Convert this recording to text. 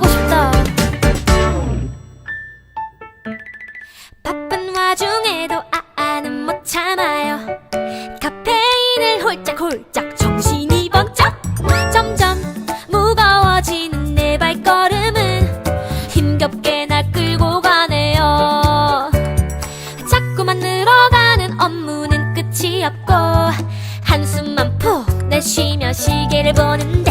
하고 싶다. 바쁜 와중에도 아아는 못 참아요. 카페인을 홀짝홀짝 정신이 번쩍. 점점 무거워지는 내 발걸음은 힘겹게 날 끌고 가네요. 자꾸만 늘어가는 업무는 끝이 없고 한숨만 푹 내쉬며 시계를 보는데